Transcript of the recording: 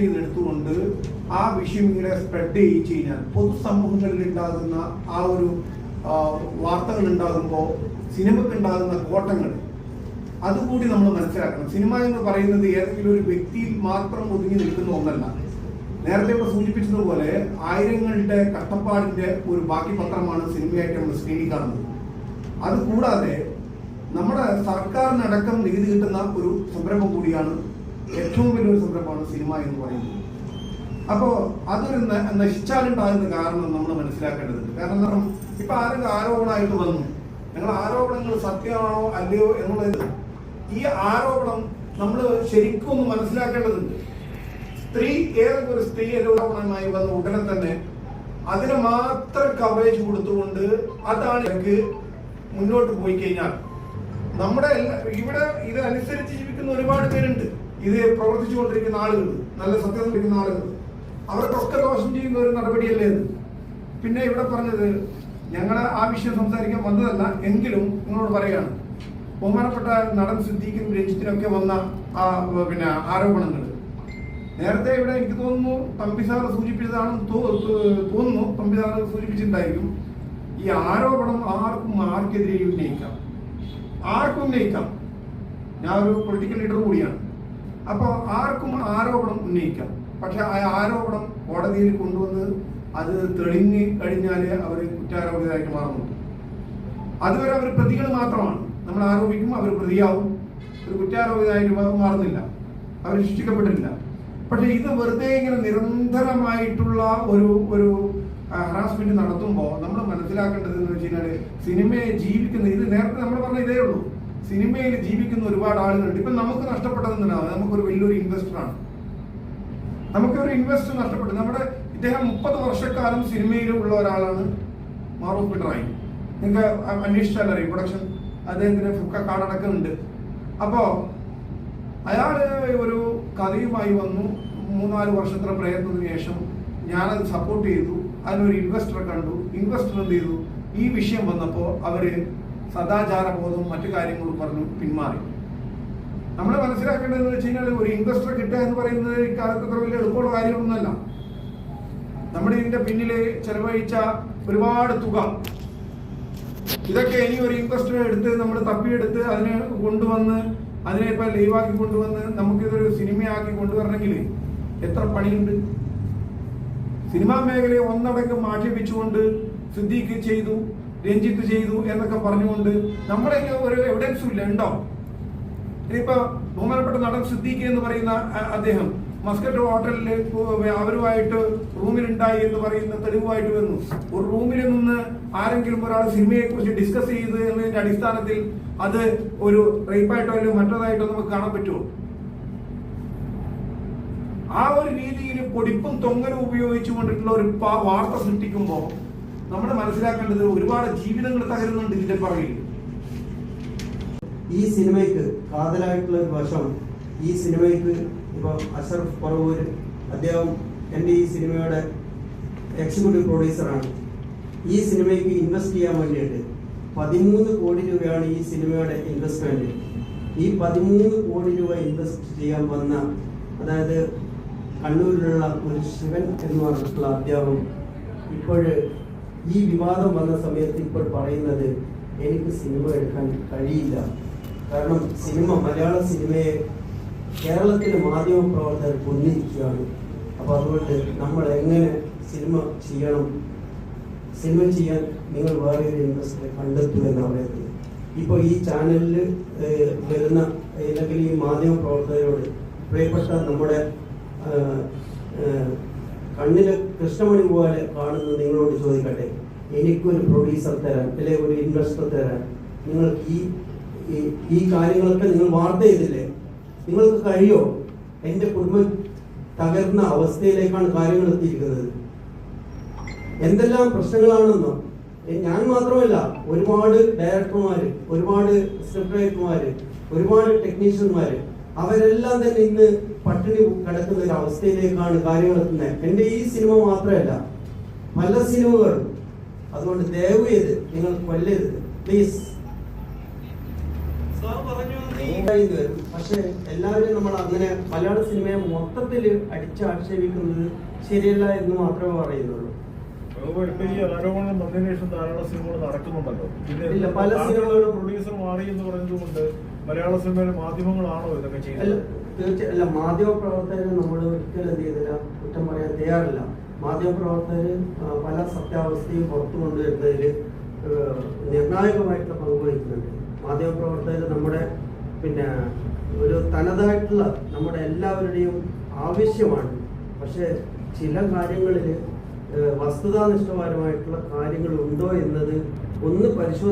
ചെയ്തെടുത്തുകൊണ്ട് ആ വിഷയം ഇങ്ങനെ സ്പ്രെഡ് ചെയ്യിച്ചു കഴിഞ്ഞാൽ പൊതുസമൂഹങ്ങളിൽ ഉണ്ടാകുന്ന ആ ഒരു വാർത്തകൾ ഉണ്ടാകുമ്പോൾ സിനിമയ്ക്ക് ഉണ്ടാകുന്ന കോട്ടങ്ങൾ അതുകൂടി നമ്മൾ മനസ്സിലാക്കണം. സിനിമ എന്ന് പറയുന്നത് ഏതെങ്കിലും ഒരു വ്യക്തിയിൽ മാത്രം ഒതുങ്ങി നിൽക്കുന്ന ഒന്നല്ല. നേരത്തെ ഇവിടെ സൂചിപ്പിച്ചതുപോലെ ആയിരങ്ങളുടെ കഷ്ടപ്പാടിന്റെ ഒരു ബാക്കി പത്രമാണ് സിനിമയായിട്ട് നമ്മൾ സ്ക്രീനിൽ കാണുന്നത്. അതുകൂടാതെ നമ്മുടെ സർക്കാരിനടക്കം നികുതി കിട്ടുന്ന ഒരു സംരംഭം കൂടിയാണ് ഏറ്റവും വലിയൊരു സംരംഭമാണ് സിനിമ എന്ന് പറയുന്നത്. അപ്പോൾ അതൊരു നശിച്ചാലുണ്ടാകുന്ന കാരണം നമ്മൾ മനസ്സിലാക്കേണ്ടതുണ്ട്. കാരണം പറയുക, ഇപ്പൊ ആരെങ്കിലും ആരോപണമായിട്ട് വന്നു നിങ്ങൾ ആരോപണങ്ങൾ സത്യമാണോ അല്ലയോ എന്നുള്ളത് ഈ ആരോപണം നമ്മൾ ശരിക്കും ഒന്ന് മനസ്സിലാക്കേണ്ടതുണ്ട്. സ്ത്രീ ഏതൊക്കെ ഒരു സ്ത്രീ ആരോപണമായി വന്ന ഉടനെ തന്നെ അതിന് മാത്രം കവറേജ് കൊടുത്തുകൊണ്ട് അതാണ് എനിക്ക് മുന്നോട്ട് പോയി കഴിഞ്ഞാൽ. നമ്മുടെ ഇവിടെ ഇതനുസരിച്ച് ജീവിക്കുന്ന ഒരുപാട് പേരുണ്ട്. ഇത് പ്രവർത്തിച്ചുകൊണ്ടിരിക്കുന്ന ആളുകൾ നല്ല സത്യം നിൽക്കുന്ന ആളുകൾ. അവർക്കൊക്കെ ദോഷം ചെയ്യുന്ന ഒരു നടപടിയല്ലേ പിന്നെ ഇവിടെ പറഞ്ഞത് ഞങ്ങളെ ആ വിഷയം സംസാരിക്കാൻ വന്നതല്ല എങ്കിലും നിങ്ങളോട് പറയുകയാണ്. ബഹുമാനപ്പെട്ട നടൻ സിദ്ദീഖിനും രഞ്ജിത്തിനൊക്കെ വന്ന ആ പിന്നെ ആരോപണങ്ങൾ. നേരത്തെ ഇവിടെ എനിക്ക് തോന്നുന്നു തമ്പി സാർ സൂചിപ്പിച്ചതാണ് തോ- തോ- തോന്നുന്നു. തമ്പി സാർ സൂചിപ്പിച്ചിട്ടുണ്ടായിരിക്കും ഈ ആരോപണം ആർക്കും ആർക്കെതിരെ ഉന്നയിക്കാം. ആർക്കും ഉന്നയിക്കാം. ഞാൻ ഒരു പൊളിറ്റിക്കൽ ലീഡർ കൂടിയാണ്. അപ്പോൾ ആർക്കും ആരോപണം ഉന്നയിക്കാം. പക്ഷെ ആ ആരോപണം കോടതിയിൽ കൊണ്ടുവന്ന് അത് തെളിഞ്ഞ് കഴിഞ്ഞാൽ അവർ കുറ്റാരോപിതരായിട്ട് മാറുന്നു അതുവരെ അവർ പ്രതികൾ മാത്രമാണ്. നമ്മൾ ആരോപിക്കും അവർ പ്രതിയാവും. ഒരു കുറ്റാരോപിതരായിട്ട് മാറുന്നില്ല. അവർ ശിക്ഷിക്കപ്പെട്ടിട്ടില്ല. പക്ഷെ ഇത് വെറുതെ ഇങ്ങനെ നിരന്തരമായിട്ടുള്ള ഒരു ഒരു ഹറാസ്മെന്റ് നടത്തുമ്പോൾ നമ്മൾ മനസ്സിലാക്കേണ്ടത് എന്ന് വെച്ച് കഴിഞ്ഞാൽ സിനിമയെ ജീവിക്കുന്ന ഇത് നേരത്തെ നമ്മൾ പറഞ്ഞ ഇതേ ഉള്ളൂ. സിനിമയിൽ ജീവിക്കുന്ന ഒരുപാട് ആളുകളുണ്ട്. ഇപ്പം നമുക്ക് നഷ്ടപ്പെട്ടതെന്നാണ് നമുക്കൊരു വലിയൊരു ഇൻവെസ്റ്ററാണ് നമുക്കൊരു ഇൻവെസ്റ്റർ നഷ്ടപ്പെട്ടു. നമ്മുടെ ഇദ്ദേഹം മുപ്പത് വർഷക്കാലം സിനിമയിൽ ഉള്ള ഒരാളാണ് മാറൂഫ് പിണറായി. നിങ്ങൾക്ക് അ- അന്വേഷിച്ചാൽ അറിയും? പ്രൊഡക്ഷൻ അദ്ദേഹത്തിന് ഒക്കെ കാർഡടക്കുന്നുണ്ട് അപ്പോൾ അയാൾ ഒരു കഥയുമായി വന്നു. മൂന്നാൽ വർഷത്തെ പ്രയത്നത്തിന് ശേഷം ഞാനത് സപ്പോർട്ട് ചെയ്തു. അതിനൊരു ഇൻവെസ്റ്ററെ കണ്ടു. ഇൻവെസ്റ്റർ എന്ത് ചെയ്തു? ഈ വിഷയം വന്നപ്പോൾ അവർ സദാചാര ബോധവും മറ്റു കാര്യങ്ങളും പറഞ്ഞു പിന്മാറി. നമ്മൾ മനസ്സിലാക്കേണ്ടതെന്ന് വെച്ച് കഴിഞ്ഞാൽ ഒരു ഇൻവെസ്റ്റർ കിട്ടുക എന്ന് പറയുന്നത് ഇക്കാലത്ത് അത്ര വലിയ എളുപ്പമുള്ള കാര്യമൊന്നുമല്ല. നമ്മുടെ ഇതിന്റെ പിന്നിൽ ചെലവഴിച്ച ഒരുപാട് തുക. ഇതൊക്കെ ഇനി ഒരു ഇൻവെസ്റ്റർ എടുത്ത് നമ്മൾ തപ്പിയെടുത്ത് അതിനെ കൊണ്ടുവന്ന് അതിനെ ഇപ്പൊ ലൈവാക്കി കൊണ്ടുവന്ന് നമുക്കിതൊരു സിനിമയാക്കി കൊണ്ടുവരണമെങ്കിൽ എത്ര പണിയുണ്ട്? സിനിമാ മേഖലയെ ഒന്നടങ്കം ആക്ഷേപിച്ചുകൊണ്ട് സിദ്ധിക്ക് ചെയ്തു. രഞ്ജിത്ത് ചെയ്തു എന്നൊക്കെ പറഞ്ഞുകൊണ്ട് നമ്മുടെ ഒരു എവിഡൻസും ഇല്ല ഉണ്ടോ? ഇനിയിപ്പോ ബഹുമാനപ്പെട്ട നടൻ സിദ്ദീഖ് എന്ന് പറയുന്ന അദ്ദേഹം മസ്കറ്റ് ഹോട്ടലിൽ അവരുമായിട്ട് റൂമിലുണ്ടായി എന്ന് പറയുന്ന തെളിവുമായിട്ട് വന്നു. ഒരു റൂമിൽ നിന്ന് ആരെങ്കിലും ഒരാൾ സിനിമയെ കുറിച്ച് ഡിസ്കസ് ചെയ്തു എന്നതിന്റെ അടിസ്ഥാനത്തിൽ അത് ഒരു റേപ്പായിട്ടോ അല്ലെങ്കിൽ മറ്റേതായിട്ടോ നമുക്ക് കാണാൻ പറ്റുമോ? ആ ഒരു രീതിയിൽ പൊടിപ്പും തൊങ്ങലും ഉപയോഗിച്ചുകൊണ്ടിട്ടുള്ള ഒരു വാർത്ത സൃഷ്ടിക്കുമ്പോൾ നമ്മൾ മനസ്സിലാക്കേണ്ടത് ഒരുപാട് ജീവിതങ്ങൾ തകരുന്നുണ്ട് ഇതിന്റെ പറയുന്നത് ഈ സിനിമയ്ക്ക് കാതലായിട്ടുള്ള ഒരു വശം ഈ സിനിമയ്ക്ക് ഇപ്പൊ അഷറഫ് പറവൂര് അദ്ദേഹം എന്റെ ഈ സിനിമയുടെ എക്സിക്യൂട്ടീവ് പ്രൊഡ്യൂസറാണ് ഈ സിനിമയ്ക്ക് ഇൻവെസ്റ്റ് ചെയ്യാൻ വേണ്ടിയിട്ട് പതിമൂന്ന് കോടി രൂപയാണ് ഈ സിനിമയുടെ ഇൻവെസ്റ്റ്മെന്റ് ഈ പതിമൂന്ന് കോടി രൂപ ഇൻവെസ്റ്റ് ചെയ്യാൻ വന്ന അതായത് കണ്ണൂരിലുള്ള ഒരു ശിവൻ എന്ന് പറഞ്ഞിട്ടുള്ള അധ്യാപകം ഇപ്പോൾ ഈ വിവാദം വന്ന സമയത്ത് ഇപ്പോൾ പറയുന്നത് എനിക്ക് സിനിമ എടുക്കാൻ കഴിയില്ല. കാരണം സിനിമ മലയാള സിനിമയെ കേരളത്തിലെ മാധ്യമ പ്രവർത്തകർ കൊന്നിരിക്കുകയാണ്. അപ്പോൾ അതുകൊണ്ട് നമ്മൾ എങ്ങനെ സിനിമ ചെയ്യണം? സിനിമ ചെയ്യാൻ നിങ്ങൾ വേറെ ഒരു ഇൻട്രസ്റ്റിനെ കണ്ടെത്തൂ എന്ന് പറയുന്നത്. ഇപ്പോൾ ഈ ചാനലിൽ വരുന്ന അല്ലെങ്കിൽ ഈ മാധ്യമ പ്രവർത്തകരോട് പ്രിയപ്പെട്ട നമ്മുടെ ആ, കൃഷ്ണമണി പോലെ കാണുന്ന നിങ്ങളോട് ചോദിക്കട്ടെ? എനിക്കൊരു പ്രൊഡ്യൂസർ തരാൻ അല്ലെങ്കിൽ ഒരു ഇൻവെസ്റ്റർ തരാൻ നിങ്ങൾക്ക് ഈ ഈ- കാര്യങ്ങളൊക്കെ നിങ്ങൾ വാർത്ത ചെയ്തില്ലേ? നിങ്ങൾക്ക് കഴിയോ? എന്റെ കുടുംബം തകർന്ന അവസ്ഥയിലേക്കാണ് കാര്യങ്ങൾ എത്തിയിരിക്കുന്നത്. എന്തെല്ലാം പ്രശ്നങ്ങളാണെന്നോ? ഞാൻ മാത്രമല്ല ഒരുപാട് ഡയറക്ടർമാര് ഒരുപാട് സ്ക്രിപ്റ്റ് റൈറ്റർമാര് ഒരുപാട് ടെക്നീഷ്യന്മാര് അവരെല്ലാം തന്നെ ഇന്ന് പട്ടിണി കിടക്കുന്ന ഒരു അവസ്ഥയിലേക്കാണ് കാര്യങ്ങൾ എത്തുന്നത്. എന്റെ ഈ സിനിമ മാത്രമല്ല പല സിനിമകളും അതുകൊണ്ട് ദയവ് ചെയ്ത് നിങ്ങൾ കൊല്ലരുത്. പ്ലീസ്. പക്ഷെ എല്ലാവരും നമ്മൾ അങ്ങനെ മലയാള സിനിമയെ മൊത്തത്തിൽ അടിച്ചാക്ഷേപിക്കുന്നത് ശരിയല്ല എന്ന് മാത്രമേ പറയുന്നുള്ളൂ. ധാരാളം സിനിമകൾ നടക്കുന്നുണ്ടല്ലോ. പല സിനിമകളും- പ്രൊഡ്യൂസർ മാറി എന്ന് പറയുന്നതുകൊണ്ട് മലയാള സിനിമയിലെ മാധ്യമങ്ങളാണോ ഇതൊക്കെ ചെയ്യുന്നത്? അല്ല മാധ്യമ പ്രവർത്തകരെ നമ്മൾ ഒരിക്കലും എന്ത് ചെയ്തില്ല കുറ്റം പറയാൻ തയ്യാറില്ല. മാധ്യമ പ്രവർത്തകർ പല സത്യാവസ്ഥയും പുറത്തു കൊണ്ടുവരുന്നതിൽ നിർണായകമായിട്ടുള്ള പങ്ക് വഹിക്കുന്നുണ്ട്. മാധ്യമ പ്രവർത്തകർ നമ്മുടെ പിന്നെ ഒരു തനതായിട്ടുള്ള നമ്മുടെ എല്ലാവരുടെയും ആവശ്യമാണ്. പക്ഷേ ചില കാര്യങ്ങളിൽ വസ്തുതാനിഷ്ഠപരമായിട്ടുള്ള കാര്യങ്ങൾ ഉണ്ടോ എന്നത് ഒന്ന് പരിശോധി